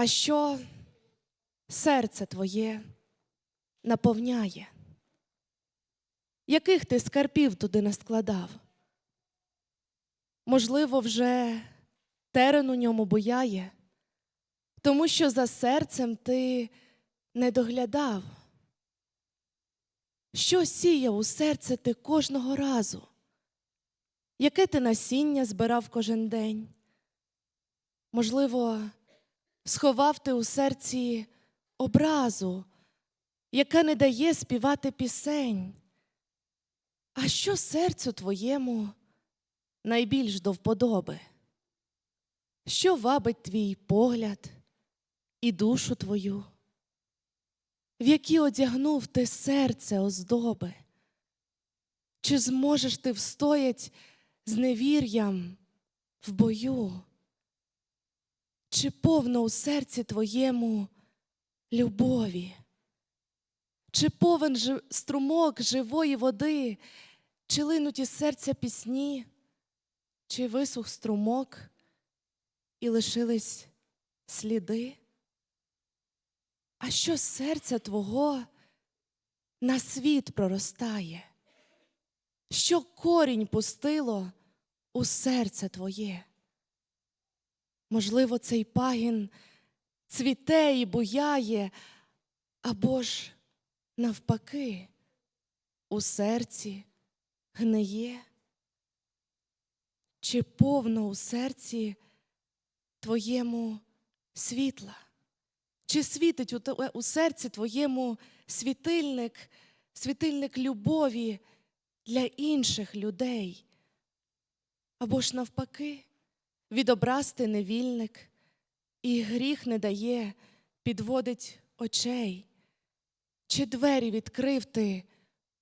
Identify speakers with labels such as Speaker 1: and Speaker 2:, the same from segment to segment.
Speaker 1: а що серце твоє наповняє? Яких ти скарбів туди наскладав? Можливо, вже терен у ньому бояє, тому що за серцем ти не доглядав. Що сіяв у серце ти кожного разу? Яке ти насіння збирав кожен день? Можливо, сховав ти у серці образу, яка не дає співати пісень. А що серцю твоєму найбільш до вподоби? Що вабить твій погляд і душу твою? В які одягнув ти серце оздоби? Чи зможеш ти встоять з невір'ям в бою? Чи повно у серці твоєму любові? Чи повен струмок живої води, чи линуть із серця пісні, чи висух струмок і лишились сліди? А що з серця твого на світ проростає? Що корінь пустило у серце твоє? Можливо, цей пагін цвіте і буяє, або ж навпаки, у серці гниє? Чи повно у серці твоєму світла? Чи світить у, у серці твоєму світильник, світильник любові для інших людей? Або ж навпаки, відобраз ти невільник, і гріх не дає, підводить очей. Чи двері відкрив ти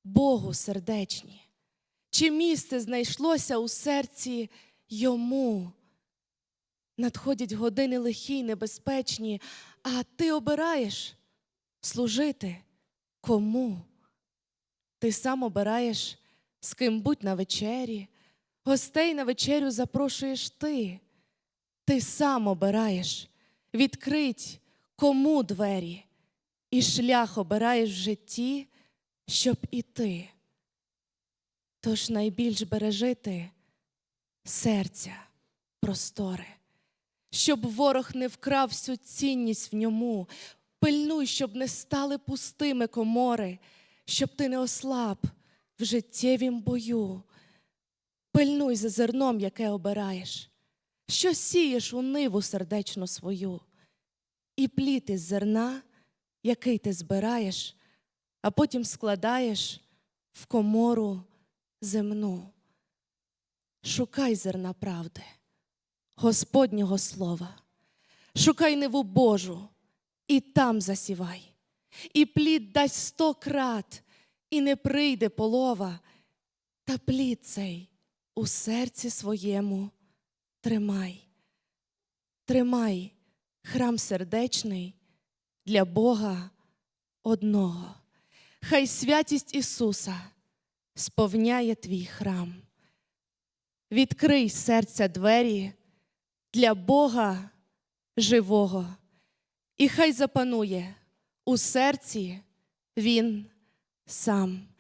Speaker 1: Богу сердечні? Чи місце знайшлося у серці йому? Надходять години лихі й небезпечні, а ти обираєш служити кому? Ти сам обираєш, з ким будь на вечері, гостей на вечерю запрошуєш ти. Ти сам обираєш, відкрить кому двері, і шлях обираєш в житті, щоб іти. Тож найбільш бережи ти серця просторе, щоб ворог не вкрав всю цінність в ньому. Пильнуй, щоб не стали пустими комори, щоб ти не ослаб в життєвім бою. Пильнуй за зерном, яке обираєш, що сієш у ниву сердечну свою, і плід із зерна, який ти збираєш, а потім складаєш в комору земну. Шукай зерна правди, Господнього слова, шукай неву Божу і там засівай, і плід дасть сто крат, і не прийде полова, та плід цей у серці своєму тримай. Тримай храм сердечний для Бога одного. Хай святість Ісуса сповняє твій храм. Відкрий серця двері для Бога живого, і хай запанує у серці Він сам.